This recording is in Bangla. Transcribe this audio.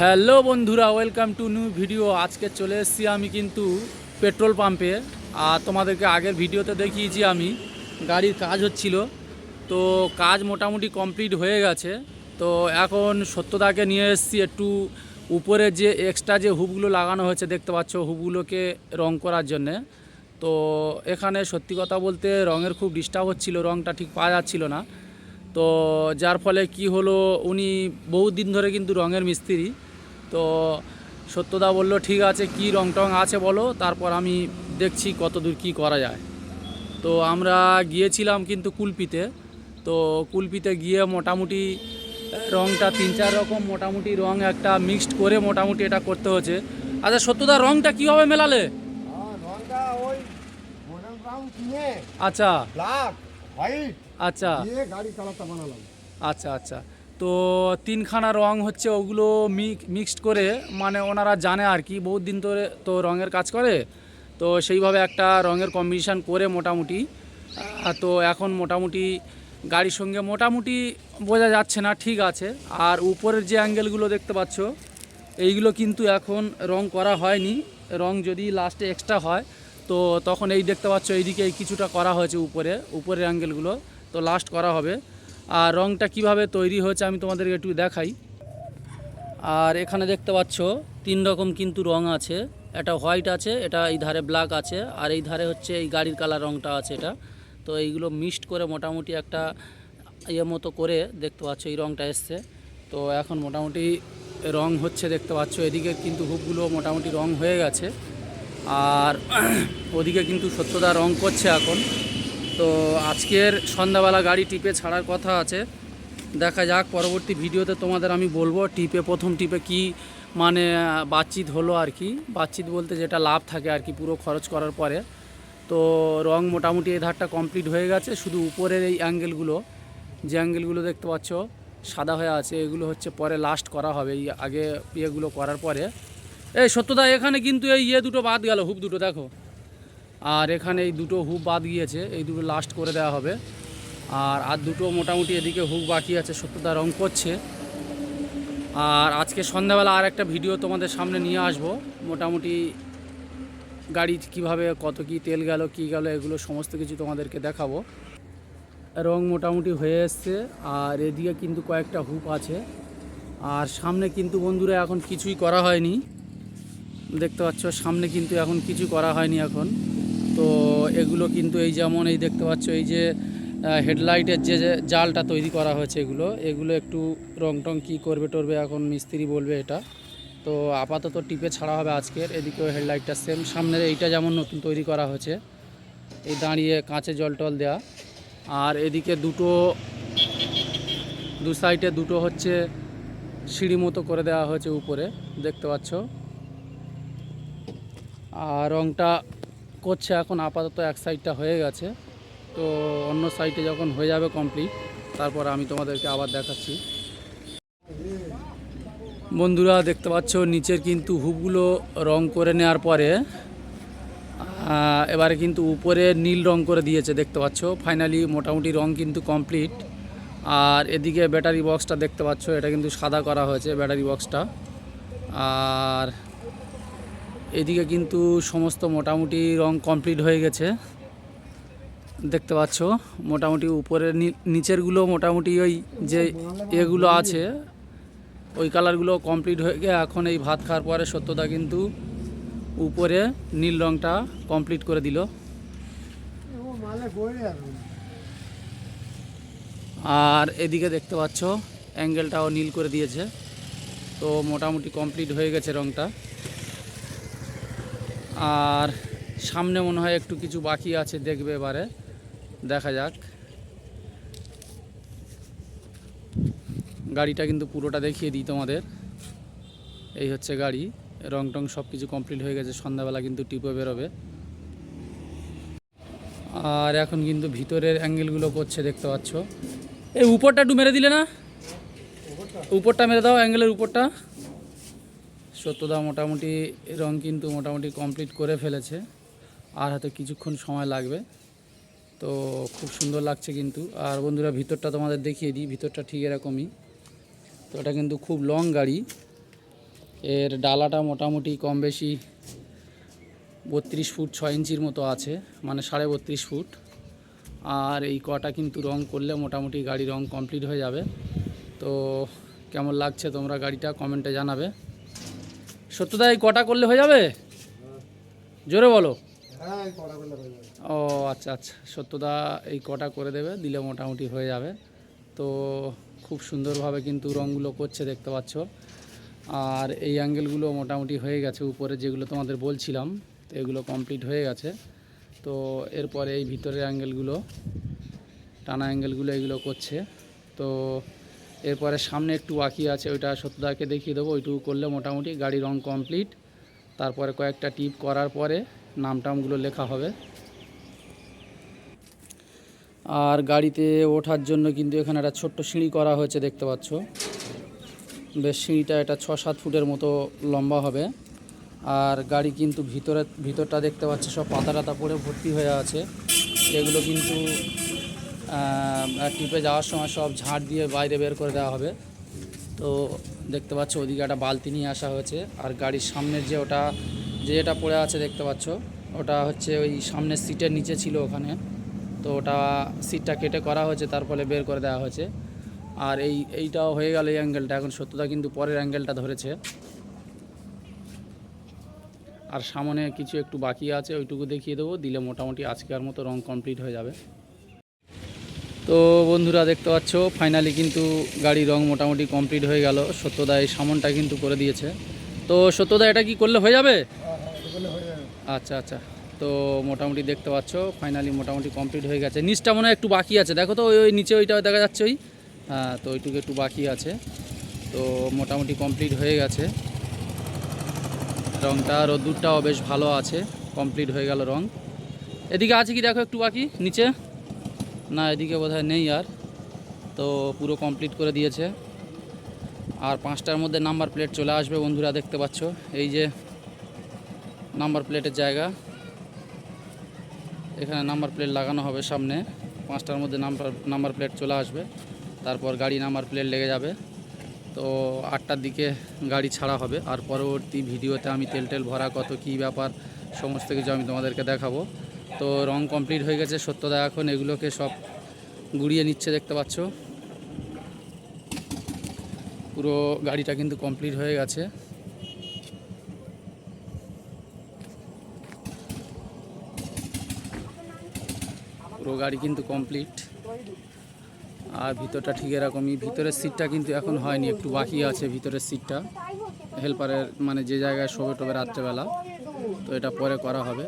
হ্যালো বন্ধুরা, ওয়েলকাম টু নিউ ভিডিও। আজকে চলে এসেছি আমি কিন্তু পেট্রোল পাম্পে। আর তোমাদেরকে আগের ভিডিওতে দেখিয়েছি আমি, গাড়ির কাজ হচ্ছিল। তো কাজ মোটামুটি কমপ্লিট হয়ে গেছে। তো এখন সত্যদাকে নিয়ে এসেছি একটু উপরে যে এক্সট্রা যে হুবগুলো লাগানো হয়েছে, দেখতে পাচ্ছ হুবগুলোকে রং করার জন্যে। তো এখানে সত্যি কথা বলতে রঙের খুব ডিস্টার্ব হচ্ছিল রঙটা ঠিক পাওয়া যাচ্ছিল না। তো যার ফলে কি হলো উনি বহুত দিন ধরে কিন্তু রঙের মিস্ত্রি। তো সত্যদা বলল ঠিক আছে কি রং টং আছে বলো তারপর আমি দেখছি কত দূর কী করা যায়। তো আমরা গিয়েছিলাম কিন্তু কুলপিতে। তো কুলপিতে গিয়ে মোটামুটি রংটা তিন চার রকম মোটামুটি রং একটা মিক্সড করে মোটামুটি এটা করতে হচ্ছে। আচ্ছা সত্যদা রংটা কীভাবে মেলালে? কিনে আচ্ছা। Black white. আচ্ছা। দিয়ে গাড়ি কালারটা বানালাম। আচ্ছা আচ্ছা। তো তিনখানা রং হচ্ছে ওগুলো মিক্সড করে মানে ওনারা জানে আর কি বহুত দিন ধরে তো রঙের কাজ করে। তো সেইভাবে একটা রঙের কম্বিনেশান করে মোটামুটি। তো এখন মোটামুটি গাড়ির সঙ্গে মোটামুটি বোঝা যাচ্ছে না ঠিক আছে। আর উপরের যে অ্যাঙ্গেলগুলো দেখতে পাচ্ছ এইগুলো কিন্তু এখন রং করা হয়নি। রং যদি লাস্টে এক্সট্রা হয় তো তখন এই দেখতে পাচ্ছ এইদিকে এই কিছুটা করা হয়েছে উপরে উপরের অ্যাঙ্গেলগুলো তো লাস্ট করা হবে। আর রংটা কীভাবে তৈরি হয়েছে আমি তোমাদেরকে একটু দেখাই। আর এখানে দেখতে পাচ্ছ, তিন রকম কিন্তু রং আছে। এটা হোয়াইট আছে, এটা এই ধারে ব্ল্যাক আছে, আর এই ধারে হচ্ছে এই গাড়ির কালার রংটা আছে এটা। তো এইগুলো মিক্সড করে মোটামুটি একটা ইয়ে মতো করে দেখতে পাচ্ছ, এই রংটা এসছে। তো এখন মোটামুটি রং হচ্ছে দেখতে পাচ্ছ, এদিকে কিন্তু হুপগুলো মোটামুটি রং হয়ে গেছে। আর ওদিকে কিন্তু সত্যদা রং করছে এখন। তো আজকের সন্ধ্যাবেলা গাড়ি টিপে ছাড়ার কথা আছে। দেখা যাক, পরবর্তী ভিডিওতে তোমাদের আমি বলব টিপে, প্রথম টিপে কি মানে বাতচিত হলো আর কি। বাতচিত বলতে যেটা লাভ থাকে আর কি, পুরো খরচ করার পরে। তো রং মোটামুটি এই ধারটা কমপ্লিট হয়ে গেছে। শুধু উপরের এই অ্যাঙ্গেলগুলো, যে অ্যাঙ্গেলগুলো দেখতে পাচ্ছ, সাদা হয়ে আছে, এগুলো হচ্ছে পরে লাস্ট করা হবে। এই আগে ইয়েগুলো করার পরে। এই সত্যদা, এখানে কিন্তু এই ইয়ে দুটো বাদ গেল হুপ দুটো, দেখো। আর এখানে এই দুটো হুপ বাদ গিয়েছে, এই দুটো লাস্ট করে দেওয়া হবে। আর আর দুটো মোটামুটি এদিকে হুক বাকি আছে সত্যতা রং করছে। আর আজকে সন্ধ্যাবেলা আর একটা ভিডিও তোমাদের সামনে নিয়ে আসব। মোটামুটি গাড়ি কীভাবে কত কি তেল গেল, কি গেল, এগুলো সমস্ত কিছু তোমাদেরকে দেখাবো। রং মোটামুটি হয়ে এসছে, আর এদিকে কিন্তু কয়েকটা হুপ আছে। আর সামনে কিন্তু বন্ধুরা এখন কিছুই করা হয়নি। দেখতে পাচ্ছ, সামনে কিন্তু এখন কিছু করা হয়নি এখন। তো এগুলো কিন্তু এই যেমন এই দেখতে পাচ্ছ, এই যে হেডলাইটের যে জালটা তৈরি করা হয়েছে এগুলো এগুলো একটু রং টং কী করবে টরবে এখন মিস্ত্রি বলবে এটা। তো আপাতত টিপে ছাড়া হবে আজকের, এদিকেও হেডলাইটটা সেম সামনের এইটা যেমন নতুন তৈরি করা হয়েছে, এই দাঁড়িয়ে কাঁচে জল টল দেওয়া আর এদিকে দুটো, দু সাইডে দুটো হচ্ছে সিঁড়ি মতো করে দেওয়া হয়েছে উপরে, দেখতে পাচ্ছ। আর রংটা করছে এখন আপাতত এক সাইডটা হয়ে গেছে। তো অন্য সাইডে যখন হয়ে যাবে কমপ্লিট তারপর আমি তোমাদেরকে আবার দেখাচ্ছি। বন্ধুরা, দেখতে পাচ্ছ, নিচের কিন্তু হুবগুলো রং করে নেওয়ার পরে এবারে কিন্তু উপরে নীল রং করে দিয়েছে, দেখতে পাচ্ছ। ফাইনালি মোটামুটি রং কিন্তু কমপ্লিট আর এদিকে ব্যাটারি বক্সটা দেখতে পাচ্ছ, এটা কিন্তু সাদা করা হয়েছে ব্যাটারি বক্সটা আর এদিকে কিন্তু সমস্ত মোটামুটি রং কমপ্লিট হয়ে গেছে। দেখতে পাচ্ছ, মোটামুটি উপরের নিচেরগুলো মোটামুটি ওই যে এগুলো আছে, ওই কালারগুলো কমপ্লিট হয়ে গিয়ে এখন এই ভাত খাওয়ার পরে সত্যতা কিন্তু উপরে নীল রংটা কমপ্লিট করে দিল। আর এদিকে দেখতে পাচ্ছ, অ্যাঙ্গেলটাও নীল করে দিয়েছে। তো মোটামুটি কমপ্লিট হয়ে গেছে রংটা। আর সামনে মনে হয় একটু কিছু বাকি আছে, দেখবে এবারে। দেখা যাক। গাড়িটা কিন্তু পুরোটা দেখিয়ে দিই তোমাদের। এই হচ্ছে গাড়ি। রং টং সব কিছু কমপ্লিট হয়ে গেছে। সন্ধ্যাবেলা কিন্তু টিপে বেরোবে। আর এখন কিন্তু ভিতরের অ্যাঙ্গেলগুলো করছে, দেখতে পাচ্ছ। এই উপরটা একটু মেরে দিলে না? উপরটা মেরে দাও অ্যাঙ্গেলের উপরটা। সত্যদা মোটামুটি রং কিন্তু মোটামুটি কমপ্লিট করে ফেলেছে। আর হয়তো কিছুক্ষণ সময় লাগবে। তো খুব সুন্দর লাগছে কিন্তু। আর বন্ধুরা, ভিতরটা তোমাদের দেখিয়ে দিই। ভিতরটা ঠিক এরকমই। তো এটা কিন্তু খুব লং গাড়ি। এর ডালাটা মোটামুটি কম বেশি বত্রিশ ফুট ছয় ইঞ্চির মতো আছে। মানে সাড়ে বত্রিশ ফুট। আর এই কটা কিন্তু রং করলে মোটামুটি গাড়ি রং কমপ্লিট হয়ে যাবে। তো কেমন লাগছে তোমরা গাড়িটা কমেন্টে জানাবে। সত্যদা এই কটা করলে হয়ে যাবে? জোরে বলো। হ্যাঁ ও আচ্ছা আচ্ছা। সত্যদা এই কটা করে দেবে দিলে মোটামুটি হয়ে যাবে। তো খুব সুন্দরভাবে কিন্তু রঙগুলো করছে দেখতে পাচ্ছ। আর এই অ্যাঙ্গেলগুলো মোটামুটি হয়ে গেছে উপরে যেগুলো তোমাদের বলছিলাম তো এগুলো কমপ্লিট হয়ে গেছে। তো এরপরে এই ভিতরের অ্যাঙ্গেলগুলো টানা অ্যাঙ্গেলগুলো এগুলো করছে। তো এরপরে সামনে একটু বাকি আছে, ওইটা সত্যদাকে দেখিয়ে দেবো, ওইটুকু করলে মোটামুটি গাড়ি রং কমপ্লিট তারপরে কয়েকটা টিপ করার পরে নাম টামগুলো লেখা হবে। আর গাড়িতে ওঠার জন্য কিন্তু এখানে একটা ছোট্ট সিঁড়ি করা হয়েছে, দেখতে পাচ্ছ। বেশ সিঁড়িটা এটা ছ সাত ফুটের মতো লম্বা হবে। আর গাড়ি কিন্তু ভিতরে, ভিতরটা দেখতে পাচ্ছ, সব পাতা টাতা পড়ে ভর্তি হয়ে আছে। এগুলো কিন্তু টিপে যাওয়ার সময় সব ঝাড় দিয়ে বাইরে বের করে দেওয়া হবে। তো দেখতে পাচ্ছ, ওদিকে একটা বালতি নিয়ে আসা হয়েছে। আর গাড়ির সামনের যে ওটা, যে এটা পড়ে আছে দেখতে পাচ্ছ, ওটা হচ্ছে ওই সামনের সিটের নিচে ছিল ওখানে। তো ওটা সিটটা কেটে করা হয়েছে, তার ফলে বের করে দেওয়া হয়েছে। আর এই, এইটাও হয়ে গেল এই অ্যাঙ্গেলটা এখন সত্যতা কিন্তু পরের অ্যাঙ্গেলটা ধরেছে। আর সামনে কিছু একটু বাকি আছে, ওইটুকু দেখিয়ে দেবো। দিলে মোটামুটি আজকের মতো রং কমপ্লিট হয়ে যাবে। তো বন্ধুরা দেখতে পাচ্ছ ফাইনালি কিন্তু গাড়ির রং মোটামুটি কমপ্লিট হয়ে গেল। সত্যদা এই সামনটা কিন্তু করে দিয়েছে। তো সত্যদা, এটা কি করলে যাবে এটা করলে হয়ে যাবে? আচ্ছা আচ্ছা। তো মোটামুটি দেখতে পাচ্ছ ফাইনালি মোটামুটি কমপ্লিট হয়ে গেছে। নিচটা মনে হয় একটু বাকি আছে। দেখো তো, ওই ওই নিচে ওইটা দেখা যাচ্ছে ওই। হ্যাঁ তো ওইটুকু একটু বাকি আছে। তো মোটামুটি কমপ্লিট হয়ে গেছে। রংটা রোদ্দুরটাও বেশ ভালো আছে। কমপ্লিট হয়ে গেল রং। এদিকে আছে কি দেখো একটু বাকি? নিচে? না, এদিকে বোধহয় নেই আর। তো পুরো কমপ্লিট করে দিয়েছে। আর পাঁচটার মধ্যে নাম্বার প্লেট চলে আসবে বন্ধুরা, দেখতে পাচ্ছ। এই যে নাম্বার প্লেটের জায়গা। এখানে নাম্বার প্লেট লাগানো হবে সামনে। পাঁচটার মধ্যে নাম্বার নাম্বার প্লেট চলে আসবে। তারপর গাড়ি নাম্বার প্লেট লেগে যাবে। তো আটটার দিকে গাড়ি ছাড়া হবে। আর পরবর্তী ভিডিওতে আমি তেল টেল ভরা কত কী ব্যাপার, সমস্ত কিছু আমি তোমাদেরকে দেখাবো। তো রং কমপ্লিট হয়ে গেছে সত্যদা এখন এগুলোকে সব গুড়িয়ে নিচ্ছে দেখতে পাচ্ছ। পুরো গাড়িটা কিন্তু কমপ্লিট হয়ে গেছে। পুরো গাড়ি কিন্তু কমপ্লিট। আর ভিতরটা ঠিক এরকমই, ভিতরের সিটটা কিন্তু এখন হয়নি, একটু বাকি আছে ভিতরের সিটটা হেল্পারের মানে যে জায়গায় শোবে টোবে রাত্রেবেলা, তো এটা পরে করা হবে।